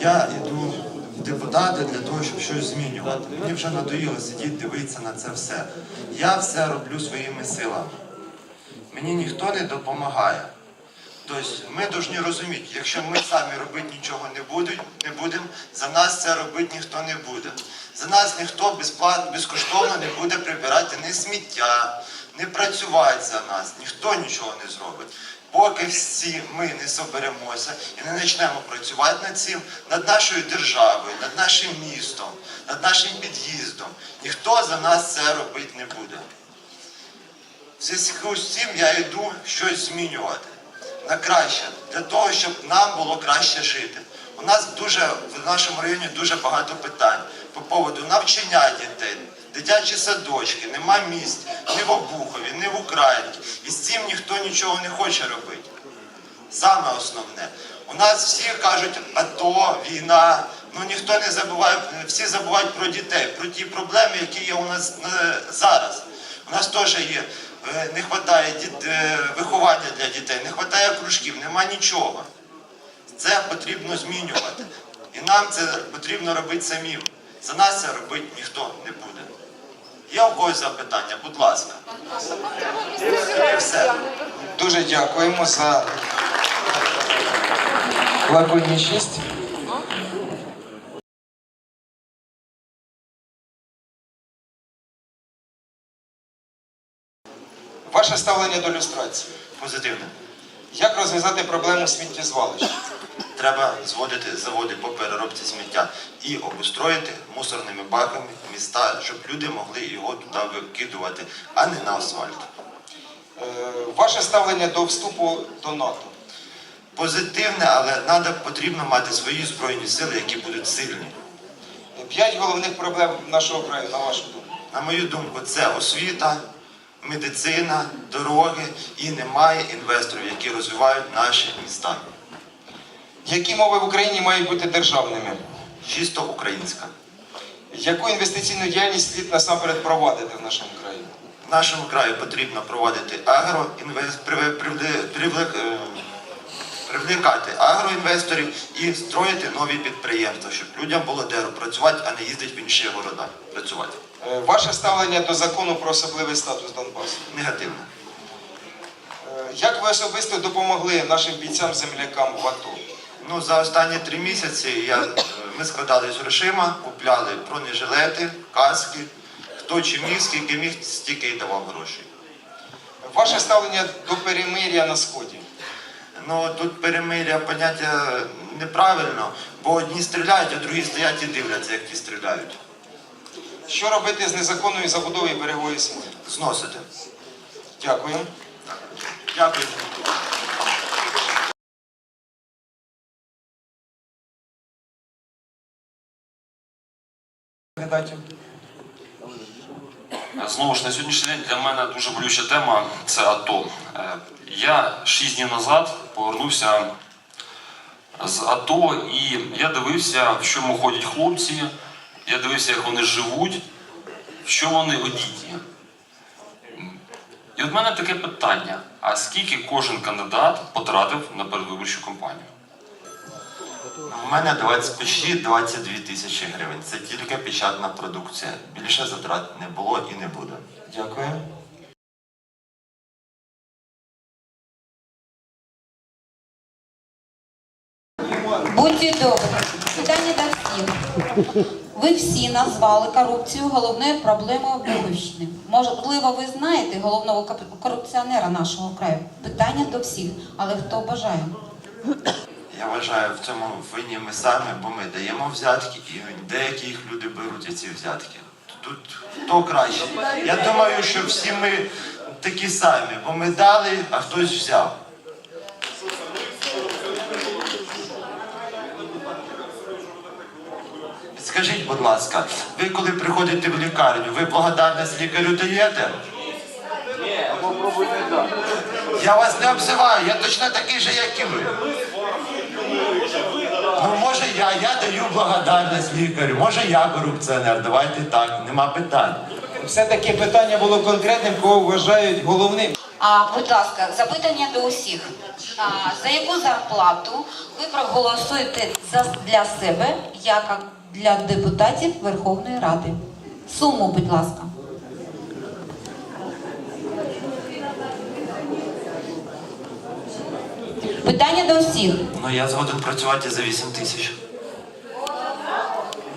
Я йду в депутати для того, щоб щось змінювати. Мені вже надоїло сидіти, дивитися на це все. Я все роблю своїми силами. Мені ніхто не допомагає. Тобто ми повинні розуміти, якщо ми самі робити нічого не будемо, не будемо, за нас це робити ніхто не буде. За нас ніхто безплатно, безкоштовно не буде прибирати ні сміття, не працювати за нас, ніхто нічого не зробить. Поки всі ми не соберемося і не почнемо працювати над цим, над нашою державою, над нашим містом, над нашим під'їздом, ніхто за нас це робити не буде. Зв'язку з цим я йду щось змінювати на краще, для того, щоб нам було краще жити. У нас дуже в нашому районі дуже багато питань по поводу навчання дітей, дитячі садочки, нема місць ні в Обухові, ні в Українці. І з цим ніхто нічого не хоче робити. Саме основне. У нас всі кажуть АТО, війна. Ну ніхто не забуває, всі забувають про дітей, про ті проблеми, які є у нас е, зараз. У нас теж є. е, Не вистачає виховання для дітей, не вистачає кружків, нема нічого. Це потрібно змінювати. І нам це потрібно робити самим. За нас це робити ніхто не буде. Є у когось запитання, будь ласка. І все. Дуже дякуємо за лаконічність. Ваше ставлення до люстрації. Позитивне. Як розв'язати проблему сміттєзвалищ? Треба зводити заводи по переробці сміття і обустроїти мусорними баками міста, щоб люди могли його туди викидувати, а не на асфальт. Е, Ваше ставлення до вступу до НАТО. Позитивне, але треба потрібно мати свої збройні сили, які будуть сильні. П'ять головних проблем нашого краю, на вашу думку. На мою думку, це освіта, медицина, дороги і немає інвесторів, які розвивають наші міста. Які мови в Україні мають бути державними? Чисто українська. Яку інвестиційну діяльність слід насамперед провадити в нашому краї? В нашому краю потрібно проводити привлек- е, привлекати агроінвесторів і строїти нові підприємства, щоб людям було де працювати, а не їздити в інші города працювати. Е, Ваше ставлення до закону про особливий статус Донбасу. Негативно. Е, Як ви особисто допомогли нашим бійцям-землякам в АТО? Ну, за останні три місяці я, е, ми складали з грошима, купляли бронежилети, каски. Хто чи міг, скільки міг, стільки й давав грошей. Ваше ставлення до перемир'я на сході. Ну тут перемиря поняття неправильно, бо одні стріляють, а другі стоять і дивляться, як ті стріляють. Що робити з незаконною забудовою берегової смуги? Зносити. Дякую. Дякую. Кандидатів. Знову ж на сьогоднішній день для мене дуже болюча тема це АТО. Е, Я шість днів назад повернувся з АТО і я дивився, в чому ходять хлопці, я дивився, як вони живуть, в що вони одіті. І от мене таке питання: а скільки кожен кандидат потратив на передвиборчу кампанію? У мене 20, почти 22 тисячі гривень. Це тільки печатна продукція. Більше затрат не було і не буде. Дякую. Будьте добрі, питання до всіх. Ви всі назвали корупцію головною проблемою Буковщини. Можливо, ви знаєте головного корупціонера нашого краю. Питання до всіх, але хто бажає? Я вважаю, в цьому винні ми самі, бо ми даємо взятки, і деякі їх люди беруть ці взятки. Тут хто краще? Я думаю, що всі ми такі самі, бо ми дали, а хтось взяв. Скажіть, будь ласка, ви коли приходите в лікарню, ви благодарність лікарю даєте? Я вас не обзиваю, я точно такий же, як і ви. Ну, може я, я даю благодарність лікарю, може я корупціонер, давайте так, нема питань. Все-таки питання було конкретним, кого вважають головним. А, будь ласка, запитання до усіх. А, за яку зарплату ви проголосуєте за, для себе, як для депутатів Верховної Ради? Суму, будь ласка. Питання до всіх. Ну я згоден працювати за 8 тисяч.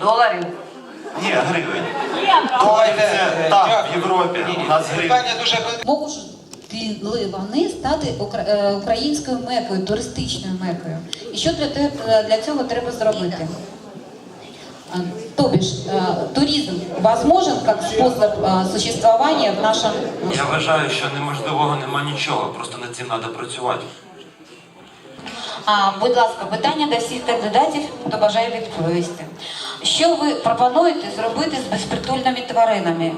Доларів. Ні, гривень. Це там, в Європі. У нас гривень. Питання дуже Можуть ли вони стати е, українською мекою, туристичною мекою? І що для, для цього треба зробити? А, То бишь, э, туризм возможен как способ э, существования в нашем... Я вважаю, що неможливого нема нічого, просто над цим треба працювати. А, будь ласка, питання до всіх кандидатів, хто бажає відповісти. Що ви пропонуєте зробити з безпритульними тваринами?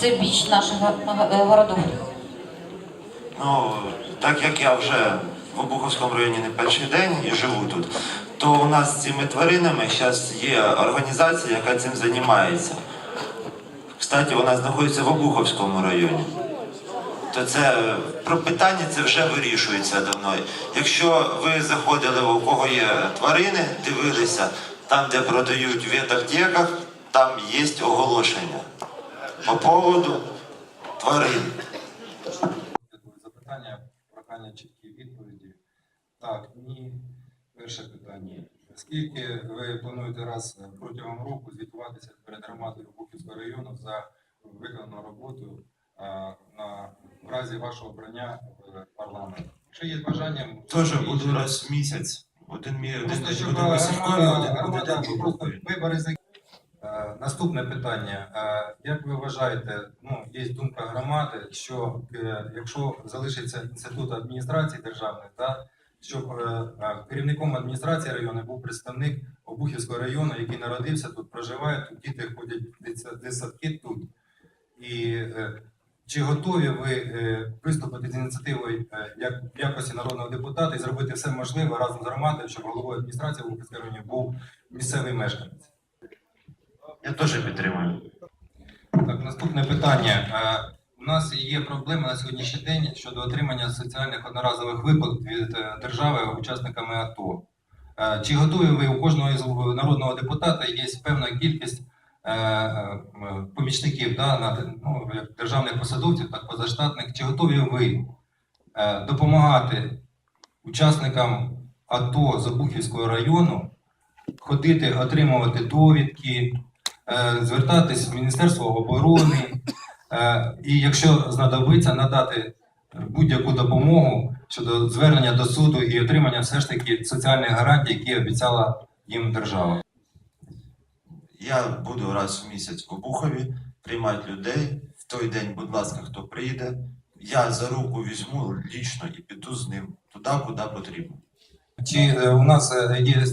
Це біч наших го- е. Ну, так як я вже в Обуховському районі не перший день і живу тут, то у нас з цими тваринами зараз є організація, яка цим займається. Кстати, вона знаходиться в Обуховському районі. То це про питання це вже вирішується давно. Якщо ви заходили, у кого є тварини, дивилися, там, де продають в ветаптеках, там є оголошення по поводу тварин. Дякую за питання, прохання чіткі відповіді. Так, ні. Перше питання. Скільки ви плануєте раз протягом року звітуватися перед громадою Бухівського району за виконану роботу на в разі вашого обрання в парламент? Якщо є бажання, Теж буду раз в місяць. Один мій один день буде висівковий, один буде день вибори за Е, Наступне питання. Е, Як ви вважаєте, ну є думка громади, що е, якщо залишиться інститут адміністрації державної, та щоб е, е, керівником адміністрації району був представник Обухівського району, який народився тут, проживає тут, діти ходять в дитсадки тут. І е, чи готові ви е, виступити з ініціативою е, як в якості народного депутата і зробити все можливе разом з громадою, щоб головою адміністрації Обухівського району був місцевий мешканець? Я теж підтримую. Так, наступне питання. Е, У нас є проблеми на сьогоднішній день щодо отримання соціальних одноразових виплат від держави учасниками АТО. Чи готові ви у кожного із народного депутата є певна кількість помічників да, на, ну, державних посадовців, так позаштатних? Чи готові ви е, допомагати учасникам АТО з Обухівського району ходити, отримувати довідки? е, звертатись в Міністерство оборони, е, і якщо знадобиться, надати будь-яку допомогу щодо звернення до суду і отримання все ж таки соціальних гарантій, які обіцяла їм держава. Я буду раз в місяць в Обухові приймати людей. В той день, будь ласка, хто прийде, я за руку візьму лічно і піду з ним туди, куди потрібно. Чи е, у нас е, є е,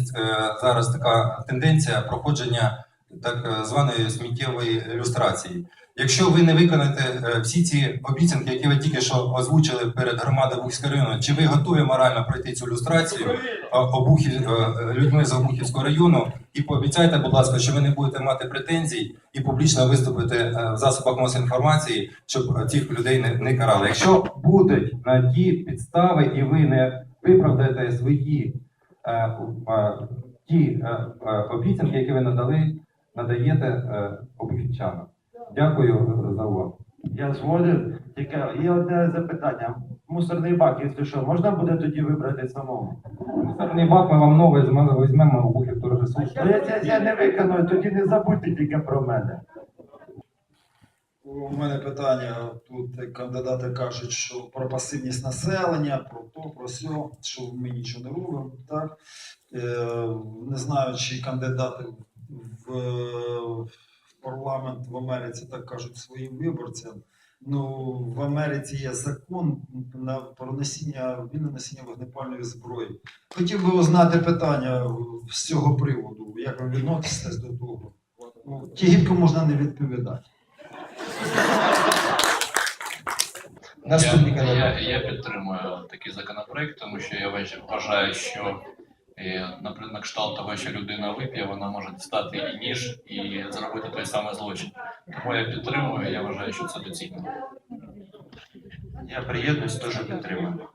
зараз така тенденція проходження так званої сміттєвої ілюстрації? Якщо ви не виконаєте всі ці обіцянки, які ви тільки що озвучили перед громадою Бухівського району, чи ви готові морально пройти цю ілюстрацію е, Обухів, е, людьми з Обухівського району? І пообіцяйте, будь ласка, що ви не будете мати претензій і публічно виступите е, в засобах масової інформації, щоб цих людей не, не карали. Якщо будуть на ті підстави, і ви не виправдаєте свої е, е, ті е, е, обіцянки, які ви надали, надаєте е, обухівчанам. Дякую е, за увагу. Я згоден, тільки є одне запитання. Мусорний бак, якщо що, можна буде тоді вибрати самому? Мусорний бак ми вам новий візьмемо- візьмемо обухів торгесуч. Ну, я, я, я не виконую, тоді не забудьте тільки про мене. У мене питання тут кандидати кажуть, що про пасивність населення, про то, про сьо, що ми нічого не робимо. Так? Е, не знаю, чи кандидати в, в парламент в Америці так кажуть своїм виборцям. Ну, в Америці є закон на про носіння вільне носіння вогнепальної зброї. Хотів би узнати питання з цього приводу, як ви відноситесь до того. Ну, тягідко можна не відповідати. я, я, я підтримую такий законопроект, тому що я вваж- вважаю, що наприклад, на кшталт того, що людина вип'є, вона може дістати і ніж і зробити той самий злочин. Тому я підтримую, я вважаю, що це доцільно. Я приєднуюсь, теж підтримую.